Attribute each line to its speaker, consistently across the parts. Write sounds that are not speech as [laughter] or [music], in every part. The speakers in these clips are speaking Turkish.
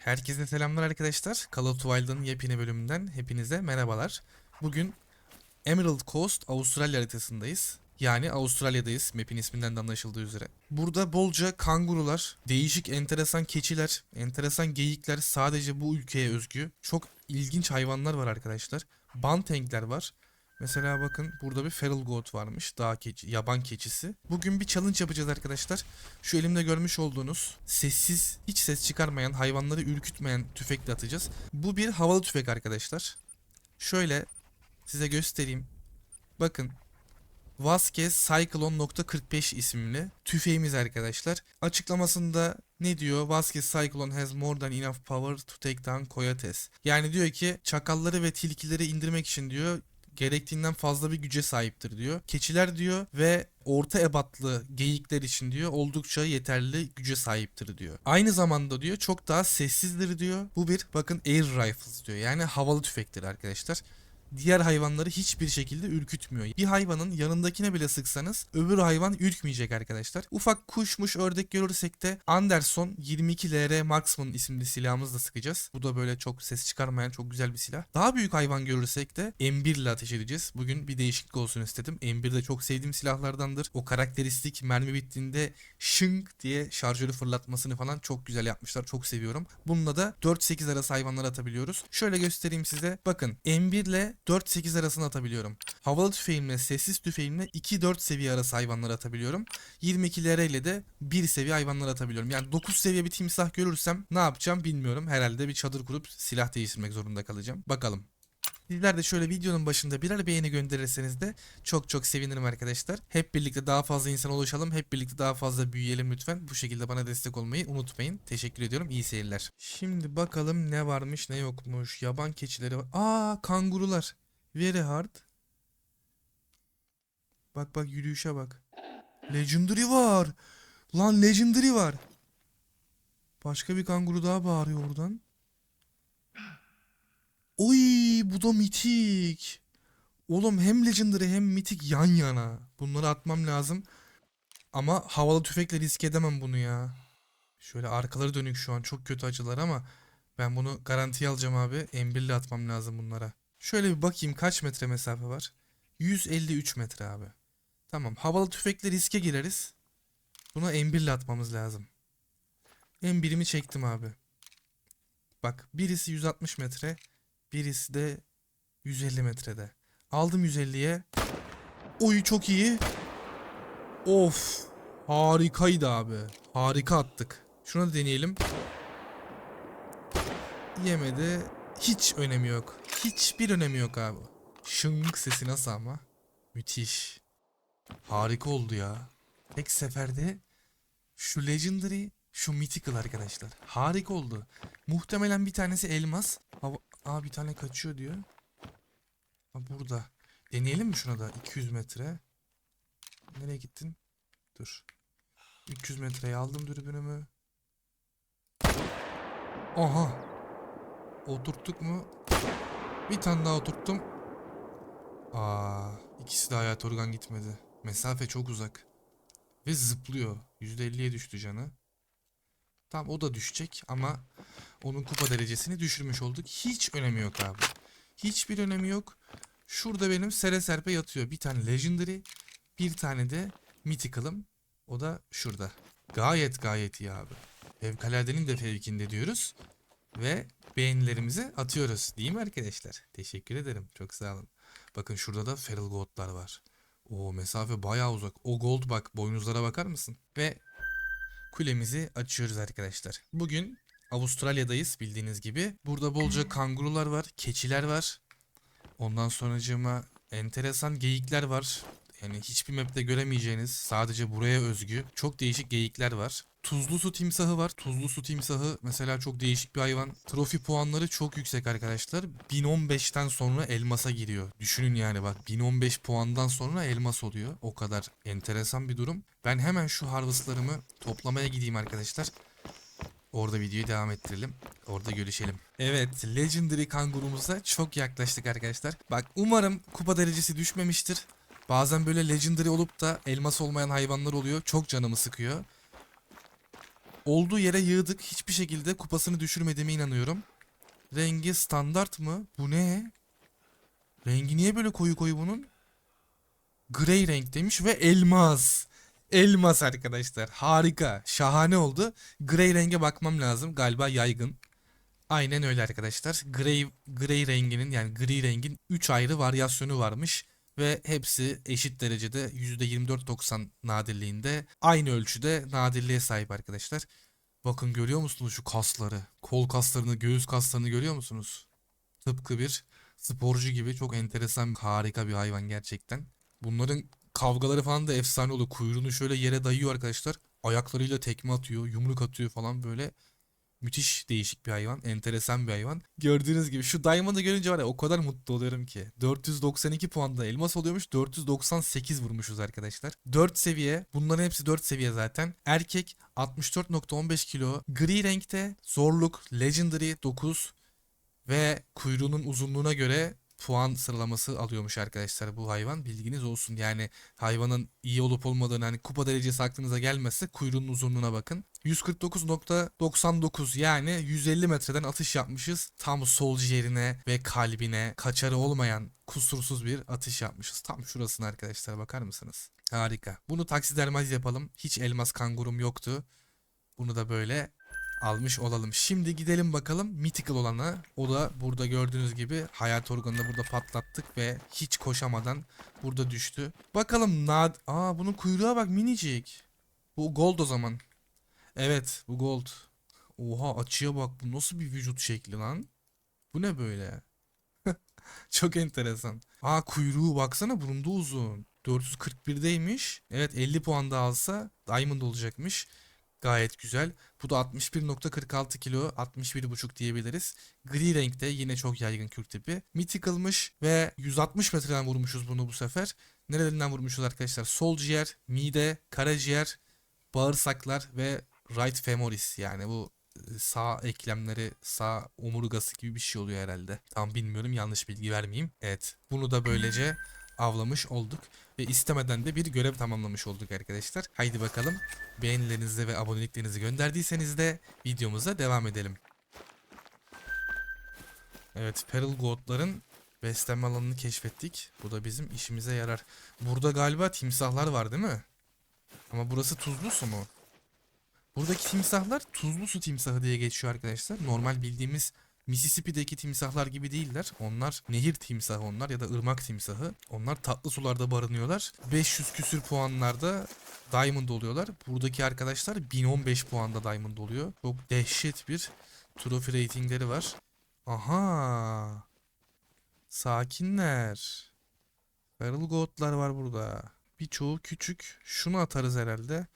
Speaker 1: Herkese selamlar arkadaşlar. Call of Wild'ın yepyeni bölümünden hepinize merhabalar. Bugün Emerald Coast Avustralya haritasındayız. Yani Avustralya'dayız map'in isminden de anlaşıldığı üzere. Burada bolca kangurular, değişik enteresan keçiler, enteresan geyikler sadece bu ülkeye özgü. Çok ilginç hayvanlar var arkadaşlar. Bantenkler var. Mesela bakın burada bir feral goat varmış. Dağ keçi, yaban keçisi. Bugün bir challenge yapacağız arkadaşlar. Şu elimde görmüş olduğunuz sessiz, hiç ses çıkarmayan, hayvanları ürkütmeyen tüfekle atacağız. Bu bir havalı tüfek arkadaşlar. Şöyle size göstereyim. Bakın. Vasquez Cyclone.45 isimli tüfeğimiz arkadaşlar. Açıklamasında ne diyor? Vasquez Cyclone has more than enough power to take down coyotes. Yani diyor ki çakalları ve tilkileri indirmek için diyor gerektiğinden fazla bir güce sahiptir diyor. Keçiler diyor ve orta ebatlı geyikler için diyor oldukça yeterli güce sahiptir diyor. Aynı zamanda diyor çok daha sessizdir diyor. Bu bir bakın air rifles diyor. Yani havalı tüfektir arkadaşlar diğer hayvanları hiçbir şekilde ürkütmüyor. Bir hayvanın yanındakine bile sıksanız öbür hayvan ürkmeyecek arkadaşlar. Ufak kuşmuş ördek görürsek de Anderson 22 LR Marksman isimli silahımızla sıkacağız. Bu da böyle çok ses çıkarmayan çok güzel bir silah. Daha büyük hayvan görürsek de M1 ile ateş edeceğiz. Bugün bir değişiklik olsun istedim. M1 de çok sevdiğim silahlardandır. O karakteristik mermi bittiğinde şınk diye şarjörü fırlatmasını falan çok güzel yapmışlar. Çok seviyorum. Bununla da 4-8 arası hayvanlar atabiliyoruz. Şöyle göstereyim size. Bakın M1 ile 4-8 arasını atabiliyorum. Havalı tüfeğimle, sessiz tüfeğimle 2-4 seviye arası hayvanlar atabiliyorum. 22 LR ile de 1 seviye hayvanlar atabiliyorum. Yani 9 seviye bir timsah görürsem ne yapacağım bilmiyorum. Herhalde bir çadır kurup silah değiştirmek zorunda kalacağım. Bakalım. Sizler de şöyle videonun başında birer beğeni gönderirseniz de çok çok sevinirim arkadaşlar. Hep birlikte daha fazla insan ulaşalım. Hep birlikte daha fazla büyüyelim lütfen. Bu şekilde bana destek olmayı unutmayın. Teşekkür ediyorum. İyi seyirler. Şimdi bakalım ne varmış ne yokmuş. Yaban keçileri var. Aa kangurular. Very hard. Bak bak yürüyüşe bak. Legendary var. Lan Legendary var. Başka bir kanguru daha bağırıyor oradan. Oy bu da mitik. Oğlum hem Legendary hem mitik yan yana. Bunları atmam lazım. Ama havalı tüfekle risk edemem bunu ya. Şöyle arkaları dönük şu an çok kötü acılar ama ben bunu garantiye alacağım abi. M1 ile atmam lazım bunlara. Şöyle bir bakayım kaç metre mesafe var. 153 metre abi. Tamam havalı tüfekle riske gireriz. Buna M1 ile atmamız lazım. M1'imi çektim abi. Bak birisi 160 metre. Birisi de 150 metrede. Aldım 150'ye. Oy çok iyi. Of. Harikaydı abi. Harika attık. Şunu da deneyelim. Yemedi. Hiç önemi yok. Hiçbir önemi yok abi. Şınk sesi nasıl ama? Müthiş. Harika oldu ya. Tek seferde şu Legendary, şu Mythical arkadaşlar. Harika oldu. Muhtemelen bir tanesi elmas. Hava... Aa bir tane kaçıyor diyor. Ha burada. Deneyelim mi şuna da? 200 metre. Nereye gittin? Dur. 300 metreye aldım dürbünümü. Aha. Oturttuk mu? Bir tane daha oturttum. Aa, ikisi de hayat organ gitmedi. Mesafe çok uzak. Ve zıplıyor. %50'ye düştü canı. Tam o da düşecek ama onun kupa derecesini düşürmüş olduk. Hiç önemi yok abi. Hiçbir önemi yok. Şurada benim sere serpe yatıyor. Bir tane Legendary, bir tane de Mythical'ım. O da şurada. Gayet gayet iyi abi. Fevkaladenin de fevkinde diyoruz. Ve beğenilerimizi atıyoruz. Değil mi arkadaşlar? Teşekkür ederim. Çok sağ olun. Bakın şurada da Feral Gold'lar var. O mesafe bayağı uzak. O gold bak boynuzlara bakar mısın? Ve kulemizi açıyoruz arkadaşlar. Bugün Avustralya'dayız bildiğiniz gibi. Burada bolca kangurular var, keçiler var. Ondan sonracığıma enteresan geyikler var. Yani hiçbir map'te göremeyeceğiniz sadece buraya özgü çok değişik geyikler var. Tuzlu su timsahı var. Tuzlu su timsahı mesela çok değişik bir hayvan. Trofi puanları çok yüksek arkadaşlar. 1015'ten sonra elmasa giriyor. Düşünün yani bak 1015 puandan sonra elmas oluyor. O kadar enteresan bir durum. Ben hemen şu harvestlarımı toplamaya gideyim arkadaşlar. Orada videoyu devam ettirelim. Orada görüşelim. Evet, Legendary kangurumuza çok yaklaştık arkadaşlar. Bak umarım kupa derecesi düşmemiştir. Bazen böyle Legendary olup da elmas olmayan hayvanlar oluyor. Çok canımı sıkıyor. Olduğu yere yığdık. Hiçbir şekilde kupasını düşürmediğime inanıyorum. Rengi standart mı? Bu ne? Rengi niye böyle koyu koyu bunun? Grey renk demiş ve elmas. Elmas arkadaşlar. Harika. Şahane oldu. Grey renge bakmam lazım. Galiba yaygın. Aynen öyle arkadaşlar. Grey, grey renginin yani gri rengin 3 ayrı varyasyonu varmış. Ve hepsi eşit derecede %24.90 nadirliğinde aynı ölçüde nadirliğe sahip arkadaşlar. Bakın görüyor musunuz şu kasları? Kol kaslarını, göğüs kaslarını görüyor musunuz? Tıpkı bir sporcu gibi çok enteresan, harika bir hayvan gerçekten. Bunların kavgaları falan da efsane oluyor. Kuyruğunu şöyle yere dayıyor arkadaşlar. Ayaklarıyla tekme atıyor, yumruk atıyor falan böyle. Müthiş değişik bir hayvan. Enteresan bir hayvan. Gördüğünüz gibi şu Diamond'ı görünce var ya o kadar mutlu oluyorum ki. 492 puanda elmas oluyormuş. 498 vurmuşuz arkadaşlar. 4 seviye. Bunların hepsi 4 seviye zaten. Erkek 64.15 kilo. Gri renkte. Zorluk Legendary 9. Ve kuyruğunun uzunluğuna göre puan sıralaması alıyormuş arkadaşlar bu hayvan. Bilginiz olsun. Yani hayvanın iyi olup olmadığını hani kupa derecesi aklınıza gelmezse kuyruğunun uzunluğuna bakın. 149.99 yani 150 metreden atış yapmışız. Tam sol ciğerine ve kalbine kaçarı olmayan kusursuz bir atış yapmışız. Tam şurasına arkadaşlar bakar mısınız? Harika. Bunu taksidermaz yapalım. Hiç elmas kangurum yoktu. Bunu da böyle almış olalım. Şimdi gidelim bakalım Mythical olana. O da burada gördüğünüz gibi hayat organını burada patlattık ve hiç koşamadan burada düştü. Bakalım nad... Aa bunun kuyruğa bak minicik. Bu gold o zaman. Evet bu gold. Oha açıya bak bu nasıl bir vücut şekli lan. Bu ne böyle? [laughs] Çok enteresan. Aa kuyruğu baksana burunda uzun. 441'deymiş. Evet 50 puan da alsa Diamond olacakmış. Gayet güzel. Bu da 61.46 kilo, 61.5 diyebiliriz. Gri renkte yine çok yaygın kürk tipi. Mythical'mış ve 160 metreden vurmuşuz bunu bu sefer. Nerelerinden vurmuşuz arkadaşlar? Sol ciğer, mide, karaciğer, bağırsaklar ve right femoris yani bu e, sağ eklemleri, sağ omurgası gibi bir şey oluyor herhalde. Tam bilmiyorum yanlış bilgi vermeyeyim. Evet bunu da böylece avlamış olduk. Ve istemeden de bir görev tamamlamış olduk arkadaşlar. Haydi bakalım beğenilerinizi ve aboneliklerinizi gönderdiyseniz de videomuza devam edelim. Evet Feral Goat'ların beslenme alanını keşfettik. Bu da bizim işimize yarar. Burada galiba timsahlar var değil mi? Ama burası tuzlu su mu? Buradaki timsahlar tuzlu su timsahı diye geçiyor arkadaşlar. Normal bildiğimiz Mississippi'deki timsahlar gibi değiller. Onlar nehir timsahı onlar ya da ırmak timsahı. Onlar tatlı sularda barınıyorlar. 500 küsür puanlarda Diamond oluyorlar. Buradaki arkadaşlar 1015 puanda Diamond oluyor. Çok dehşet bir trophy ratingleri var. Aha. Sakinler. Feral Goat'lar var burada. Birçoğu küçük. Şunu atarız herhalde.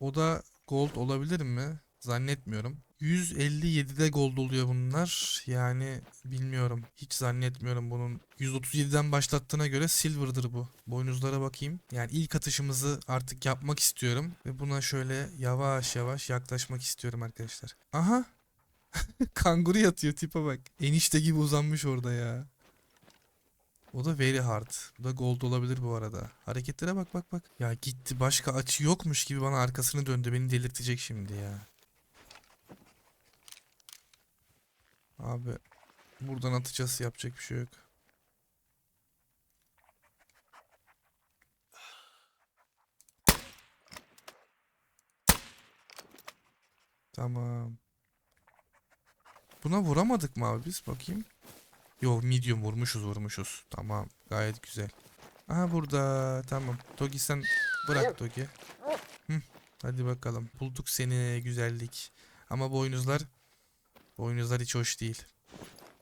Speaker 1: O da gold olabilir mi? Zannetmiyorum. 157'de gold oluyor bunlar. Yani bilmiyorum. Hiç zannetmiyorum bunun. 137'den başlattığına göre silver'dır bu. Boynuzlara bakayım. Yani ilk atışımızı artık yapmak istiyorum. Ve buna şöyle yavaş yavaş yaklaşmak istiyorum arkadaşlar. Aha. [laughs] Kanguru yatıyor tipe bak. Enişte gibi uzanmış orada ya. O da very hard. Bu da gold olabilir bu arada. Hareketlere bak bak bak. Ya gitti başka açı yokmuş gibi bana arkasını döndü. Beni delirtecek şimdi ya. Abi buradan atacağız yapacak bir şey yok. Tamam. Buna vuramadık mı abi biz bakayım. Yok medium vurmuşuz vurmuşuz. Tamam gayet güzel. Aha burada tamam. Togi sen bırak Togi. Hadi bakalım. Bulduk seni güzellik. Ama boynuzlar boynuzlar hiç hoş değil.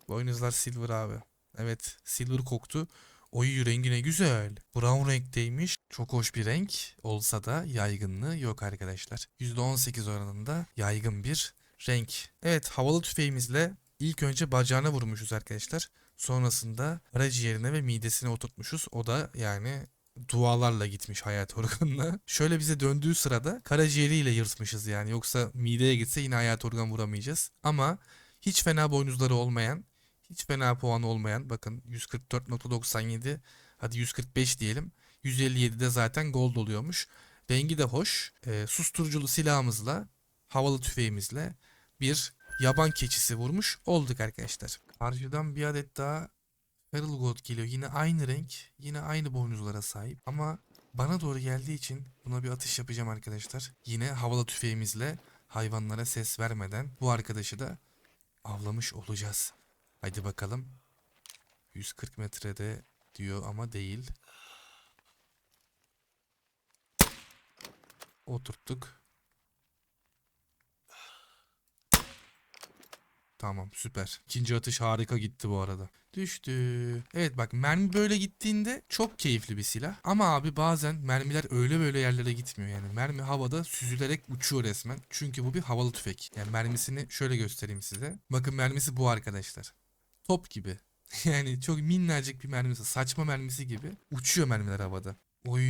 Speaker 1: Boynuzlar silver abi. Evet silver koktu. Oy rengi ne güzel. Brown renkteymiş. Çok hoş bir renk olsa da yaygınlığı yok arkadaşlar. %18 oranında yaygın bir renk. Evet havalı tüfeğimizle ilk önce bacağına vurmuşuz arkadaşlar. Sonrasında karaciğerine ve midesine oturtmuşuz. O da yani dualarla gitmiş hayat organına. [laughs] Şöyle bize döndüğü sırada karaciğeriyle yırtmışız yani. Yoksa mideye gitse yine hayat organ vuramayacağız. Ama hiç fena boynuzları olmayan, hiç fena puanı olmayan bakın 144.97 hadi 145 diyelim. 157'de zaten gold oluyormuş. Rengi de hoş. E, susturuculu silahımızla havalı tüfeğimizle bir yaban keçisi vurmuş olduk arkadaşlar. Karşıdan bir adet daha Feral Goat geliyor. Yine aynı renk, yine aynı boynuzlara sahip. Ama bana doğru geldiği için buna bir atış yapacağım arkadaşlar. Yine havalı tüfeğimizle hayvanlara ses vermeden bu arkadaşı da avlamış olacağız. Haydi bakalım. 140 metrede diyor ama değil. Oturttuk. Tamam süper. İkinci atış harika gitti bu arada. Düştü. Evet bak mermi böyle gittiğinde çok keyifli bir silah. Ama abi bazen mermiler öyle böyle yerlere gitmiyor yani. Mermi havada süzülerek uçuyor resmen. Çünkü bu bir havalı tüfek. Yani mermisini şöyle göstereyim size. Bakın mermisi bu arkadaşlar. Top gibi. [laughs] Yani çok minnacık bir mermisi. Saçma mermisi gibi. Uçuyor mermiler havada. Oy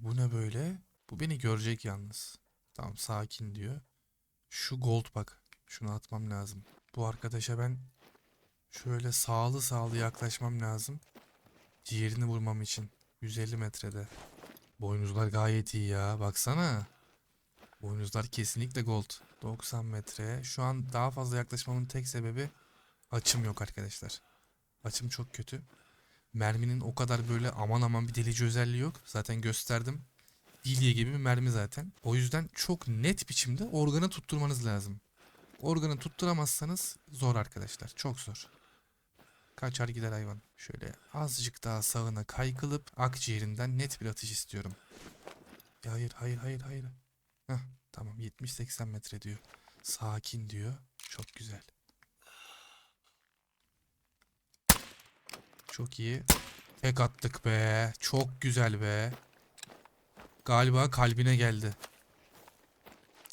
Speaker 1: bu ne böyle? Bu beni görecek yalnız. Tamam sakin diyor. Şu gold bak. Şunu atmam lazım. Bu arkadaşa ben şöyle sağlı sağlı yaklaşmam lazım. Ciğerini vurmam için. 150 metrede. Boynuzlar gayet iyi ya. Baksana. Boynuzlar kesinlikle gold. 90 metre. Şu an daha fazla yaklaşmamın tek sebebi açım yok arkadaşlar. Açım çok kötü. Merminin o kadar böyle aman aman bir delici özelliği yok. Zaten gösterdim. Bilye gibi bir mermi zaten. O yüzden çok net biçimde organı tutturmanız lazım. Organı tutturamazsanız zor arkadaşlar. Çok zor. Kaçar gider hayvan. Şöyle azıcık daha sağına kaykılıp akciğerinden net bir atış istiyorum. Hayır hayır hayır hayır. Heh, tamam 70-80 metre diyor. Sakin diyor. Çok güzel. Çok iyi. Tek attık be. Çok güzel be. Galiba kalbine geldi.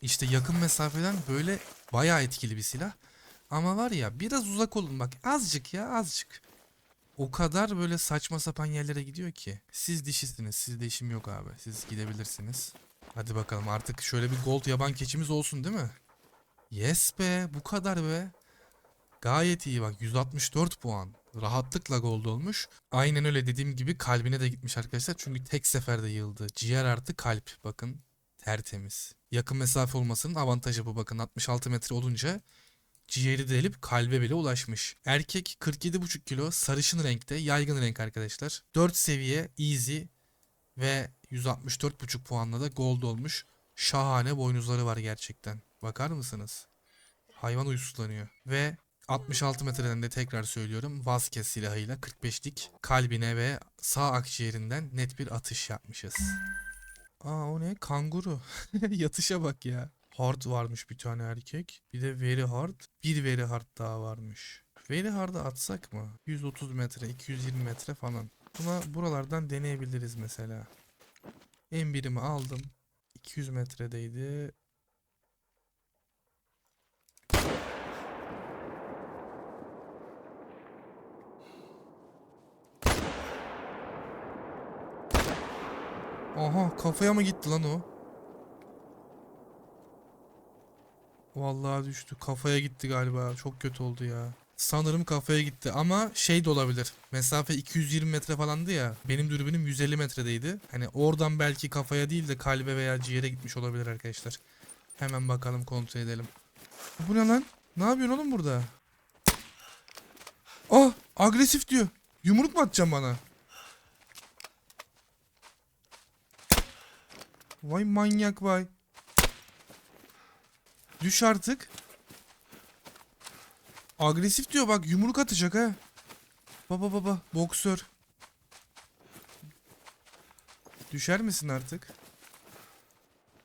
Speaker 1: İşte yakın mesafeden böyle bayağı etkili bir silah. Ama var ya biraz uzak olun bak azıcık ya azıcık. O kadar böyle saçma sapan yerlere gidiyor ki. Siz dişisiniz sizde işim yok abi. Siz gidebilirsiniz. Hadi bakalım artık şöyle bir gold yaban keçimiz olsun değil mi? Yes be bu kadar be. Gayet iyi bak 164 puan. Rahatlıkla gold olmuş. Aynen öyle dediğim gibi kalbine de gitmiş arkadaşlar. Çünkü tek seferde yığıldı. Ciğer artı kalp bakın tertemiz. Yakın mesafe olmasının avantajı bu bakın 66 metre olunca ciğeri delip kalbe bile ulaşmış. Erkek 47,5 kilo sarışın renkte yaygın renk arkadaşlar. 4 seviye easy ve 164,5 puanla da gold olmuş. Şahane boynuzları var gerçekten. Bakar mısınız? Hayvan uysuzlanıyor. Ve 66 metreden de tekrar söylüyorum Vazquez silahıyla 45'lik kalbine ve sağ akciğerinden net bir atış yapmışız. Aa o ne? Kanguru. [laughs] Yatışa bak ya. Hard varmış bir tane erkek. Bir de very hard. Bir very hard daha varmış. Very hard'ı atsak mı? 130 metre, 220 metre falan. Buna buralardan deneyebiliriz mesela. En birimi aldım. 200 metredeydi. Aha kafaya mı gitti lan o? Vallahi düştü. Kafaya gitti galiba. Çok kötü oldu ya. Sanırım kafaya gitti ama şey de olabilir. Mesafe 220 metre falandı ya. Benim dürbünüm 150 metredeydi. Hani oradan belki kafaya değil de kalbe veya ciğere gitmiş olabilir arkadaşlar. Hemen bakalım kontrol edelim. Bu ne lan? Ne yapıyorsun oğlum burada? Ah agresif diyor. Yumruk mu atacaksın bana? Vay manyak vay. Düş artık. Agresif diyor bak yumruk atacak ha. Baba baba boksör. Düşer misin artık?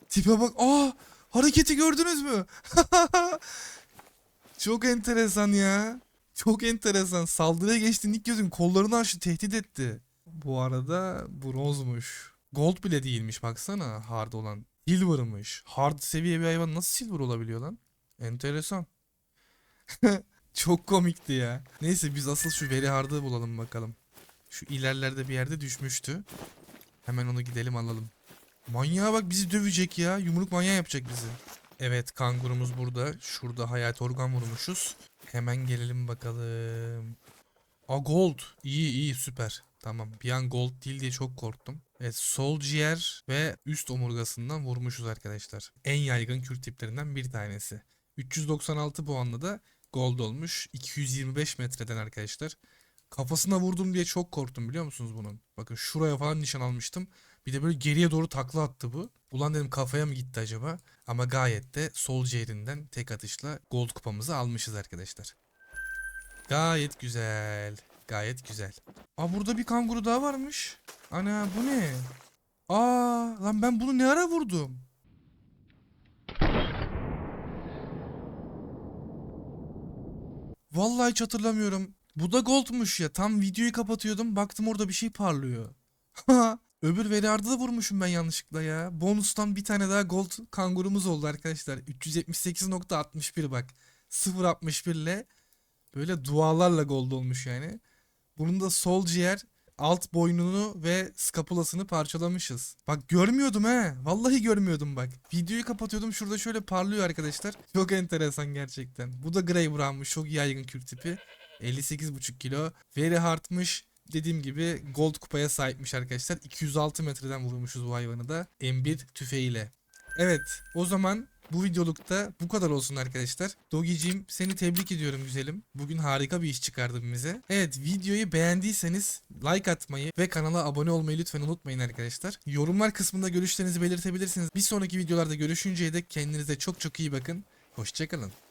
Speaker 1: Tipe bak. Aa hareketi gördünüz mü? [laughs] Çok enteresan ya. Çok enteresan. Saldırıya geçti ilk gözün kollarını açtı tehdit etti. Bu arada bronzmuş. Gold bile değilmiş baksana hard olan. Silver'mış. Hard seviye bir hayvan nasıl silver olabiliyor lan? Enteresan. [laughs] Çok komikti ya. Neyse biz asıl şu veri hard'ı bulalım bakalım. Şu ilerlerde bir yerde düşmüştü. Hemen onu gidelim alalım. Manyağa bak bizi dövecek ya. Yumruk manyağı yapacak bizi. Evet kangurumuz burada. Şurada hayat organ vurmuşuz. Hemen gelelim bakalım. A gold. İyi iyi süper. Tamam. Bir an gold değil diye çok korktum. Evet sol ciğer ve üst omurgasından vurmuşuz arkadaşlar. En yaygın Kürt tiplerinden bir tanesi. 396 puanla da gold olmuş. 225 metreden arkadaşlar. Kafasına vurdum diye çok korktum biliyor musunuz bunun? Bakın şuraya falan nişan almıştım. Bir de böyle geriye doğru takla attı bu. Ulan dedim kafaya mı gitti acaba? Ama gayet de sol ciğerinden tek atışla gold kupamızı almışız arkadaşlar. Gayet güzel. Gayet güzel. Aa burada bir kanguru daha varmış. Ana bu ne? Aa lan ben bunu ne ara vurdum? Vallahi hiç hatırlamıyorum. Bu da goldmuş ya. Tam videoyu kapatıyordum. Baktım orada bir şey parlıyor. [laughs] Öbür Veliard'ı da vurmuşum ben yanlışlıkla ya. Bonustan bir tane daha gold kangurumuz oldu arkadaşlar. 378.61 bak. 0.61 ile böyle dualarla gold olmuş yani. Bunun da sol ciğer alt boynunu ve skapulasını parçalamışız. Bak görmüyordum he. Vallahi görmüyordum bak. Videoyu kapatıyordum şurada şöyle parlıyor arkadaşlar. Çok enteresan gerçekten. Bu da Grey Brown'muş. Çok yaygın kür tipi. 58,5 kilo. Very hard'mış. Dediğim gibi gold kupaya sahipmiş arkadaşlar. 206 metreden vurmuşuz bu hayvanı da. M1 tüfeğiyle. Evet o zaman bu videolukta bu kadar olsun arkadaşlar. Dogicim seni tebrik ediyorum güzelim. Bugün harika bir iş çıkardın bize. Evet videoyu beğendiyseniz like atmayı ve kanala abone olmayı lütfen unutmayın arkadaşlar. Yorumlar kısmında görüşlerinizi belirtebilirsiniz. Bir sonraki videolarda görüşünceye dek kendinize çok çok iyi bakın. Hoşçakalın.